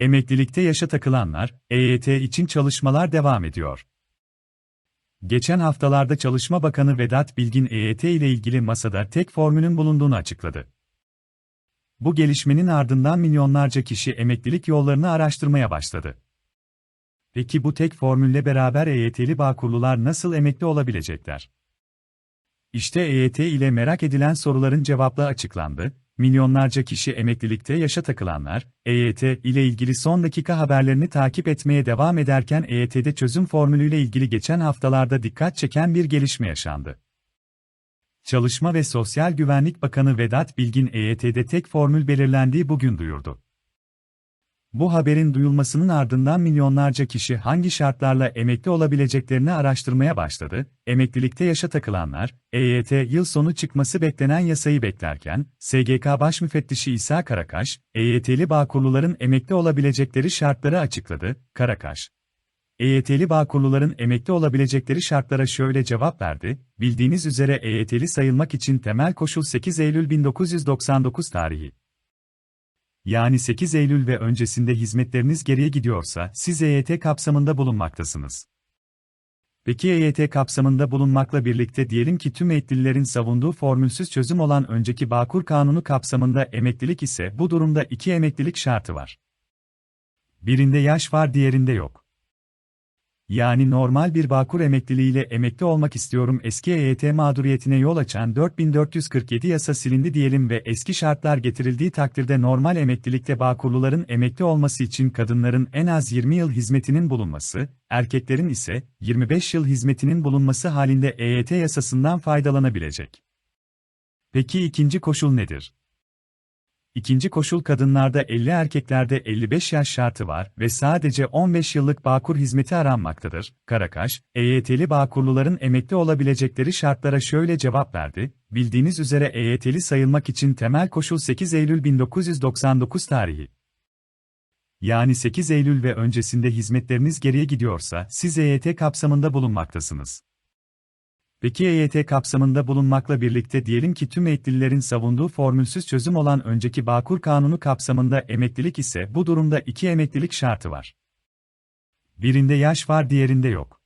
Emeklilikte yaşa takılanlar, EYT için çalışmalar devam ediyor. Geçen haftalarda Çalışma Bakanı Vedat Bilgin EYT ile ilgili masada tek formülün bulunduğunu açıkladı. Bu gelişmenin ardından milyonlarca kişi emeklilik yollarını araştırmaya başladı. Peki bu tek formülle beraber EYT'li bağkurlular nasıl emekli olabilecekler? İşte EYT ile merak edilen soruların cevapları açıklandı. Milyonlarca kişi emeklilikte yaşa takılanlar, EYT ile ilgili son dakika haberlerini takip etmeye devam ederken EYT'de çözüm formülüyle ilgili geçen haftalarda dikkat çeken bir gelişme yaşandı. Çalışma ve Sosyal Güvenlik Bakanı Vedat Bilgin EYT'de tek formül belirlendiği bugün duyurdu. Bu haberin duyulmasının ardından milyonlarca kişi hangi şartlarla emekli olabileceklerini araştırmaya başladı. Emeklilikte yaşa takılanlar, EYT yıl sonu çıkması beklenen yasayı beklerken, SGK Baş Müfettişi İsa Karakaş, EYT'li bağkurluların emekli olabilecekleri şartları açıkladı. Karakaş, EYT'li bağkurluların emekli olabilecekleri şartlara şöyle cevap verdi, bildiğiniz üzere EYT'li sayılmak için temel koşul 8 Eylül 1999 tarihi. Yani 8 Eylül ve öncesinde hizmetleriniz geriye gidiyorsa siz EYT kapsamında bulunmaktasınız. Peki EYT kapsamında bulunmakla birlikte diyelim ki tüm emeklililerin savunduğu formülsüz çözüm olan önceki Bağkur Kanunu kapsamında emeklilik ise bu durumda iki emeklilik şartı var. Birinde yaş var diğerinde yok. Yani normal bir Bağkur emekliliğiyle emekli olmak istiyorum eski EYT mağduriyetine yol açan 4447 yasa silindi diyelim ve eski şartlar getirildiği takdirde normal emeklilikte Bağkurluların emekli olması için kadınların en az 20 yıl hizmetinin bulunması, erkeklerin ise 25 yıl hizmetinin bulunması halinde EYT yasasından faydalanabilecek. Peki ikinci koşul nedir? İkinci koşul kadınlarda 50 erkeklerde 55 yaş şartı var ve sadece 15 yıllık Bağkur hizmeti aranmaktadır. Karakaş, EYT'li Bağkurluların emekli olabilecekleri şartlara şöyle cevap verdi, bildiğiniz üzere EYT'li sayılmak için temel koşul 8 Eylül 1999 tarihi. Yani 8 Eylül ve öncesinde hizmetleriniz geriye gidiyorsa siz EYT kapsamında bulunmaktasınız. Peki EYT kapsamında bulunmakla birlikte diyelim ki tüm emeklililerin savunduğu formülsüz çözüm olan önceki Bağkur Kanunu kapsamında emeklilik ise bu durumda iki emeklilik şartı var. Birinde yaş var diğerinde yok.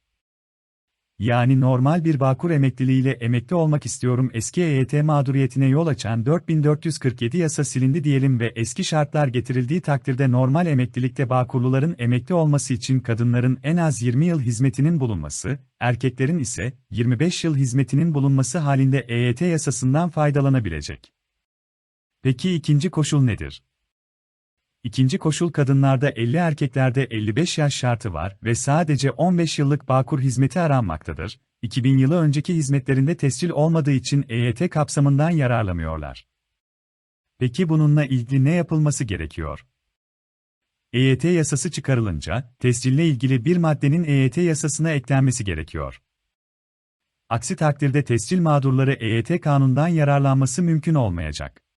Yani normal bir Bağkur emekliliğiyle emekli olmak istiyorum eski EYT mağduriyetine yol açan 4447 yasa silindi diyelim ve eski şartlar getirildiği takdirde normal emeklilikte Bağkurluların emekli olması için kadınların en az 20 yıl hizmetinin bulunması, erkeklerin ise 25 yıl hizmetinin bulunması halinde EYT yasasından faydalanabilecek. Peki ikinci koşul nedir? İkinci koşul kadınlarda 50 erkeklerde 55 yaş şartı var ve sadece 15 yıllık Bağkur hizmeti aranmaktadır. 2000 yılı önceki hizmetlerinde tescil olmadığı için EYT kapsamından yararlamıyorlar. Peki bununla ilgili ne yapılması gerekiyor? EYT yasası çıkarılınca, tescille ilgili bir maddenin EYT yasasına eklenmesi gerekiyor. Aksi takdirde tescil mağdurları EYT kanundan yararlanması mümkün olmayacak.